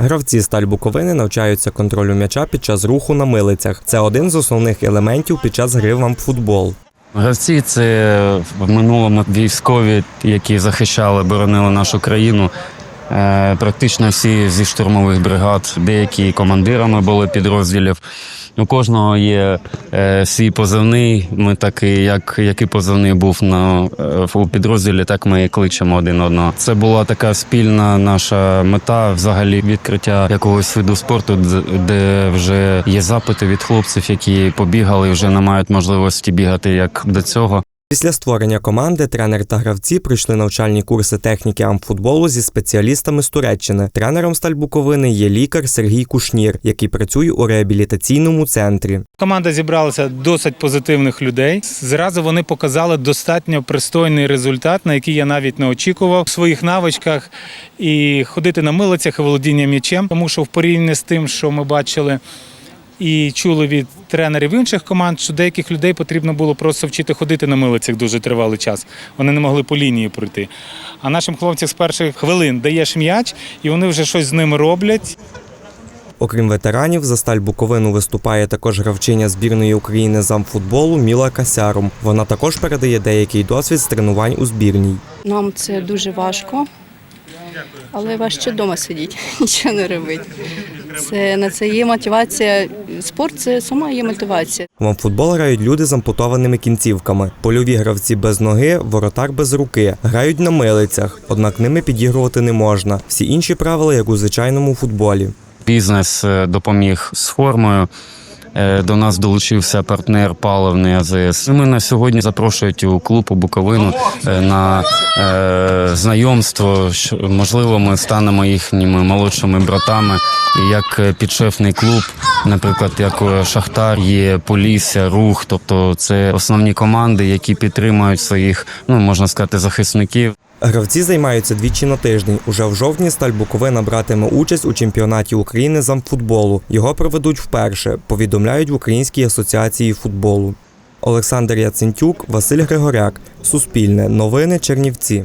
Гравці сталь Буковини навчаються контролю м'яча під час руху на милицях. Це один з основних елементів під час гри в футбол. Гравці це в минулому військові, які захищали, боронили нашу країну. Е, Практично всі зі штурмових бригад, деякі командирами були підрозділів. У кожного є е, свій позивний. Ми так і як який позивний був на е, у підрозділі, так ми і кличемо один одного. Це була така спільна наша мета, взагалі відкриття якогось виду спорту, де вже є запити від хлопців, які побігали вже не мають можливості бігати як до цього. Після створення команди тренер та гравці пройшли навчальні курси техніки амфутболу зі спеціалістами з Туреччини. Тренером сталь Буковини є лікар Сергій Кушнір, який працює у реабілітаційному центрі. Команда зібралася досить позитивних людей. Зразу вони показали достатньо пристойний результат, на який я навіть не очікував в своїх навичках і ходити на милицях і володіння м'ячем, тому що в порівнянні з тим, що ми бачили. І чули від тренерів інших команд, що деяких людей потрібно було просто вчити ходити на милицях дуже тривалий час. Вони не могли по лінії пройти. А нашим хлопцям з перших хвилин даєш м'яч, і вони вже щось з ним роблять. Окрім ветеранів, за сталь Буковину виступає також гравчиня збірної України з амфутболу Міла Касярум. Вона також передає деякий досвід з тренувань у збірній. Нам це дуже важко, але важче вдома сидіти, нічого не робити. Це на це є мотивація. Спорт це сама є мотивація. Вам футбол грають люди з ампутованими кінцівками. Польові гравці без ноги, воротар без руки. Грають на милицях, однак ними підігрувати не можна. Всі інші правила, як у звичайному футболі. Бізнес е, допоміг з формою. Е, До нас долучився партнер паливний АЗС. Ми на сьогодні запрошують у клуб у Буковину е, на е, знайомство. Можливо, ми станемо їхніми молодшими братами. Як підшефний клуб, наприклад, як Шахтар, є Полісся, Рух. Тобто це основні команди, які підтримують своїх, ну можна сказати, захисників. Гравці займаються двічі на тиждень. Уже в жовтні сталь Буковина братиме участь у чемпіонаті України з амфутболу. Його проведуть вперше. Повідомляють в Українській асоціації футболу. Олександр Яцентюк, Василь Григоряк. Суспільне. Новини Чернівці.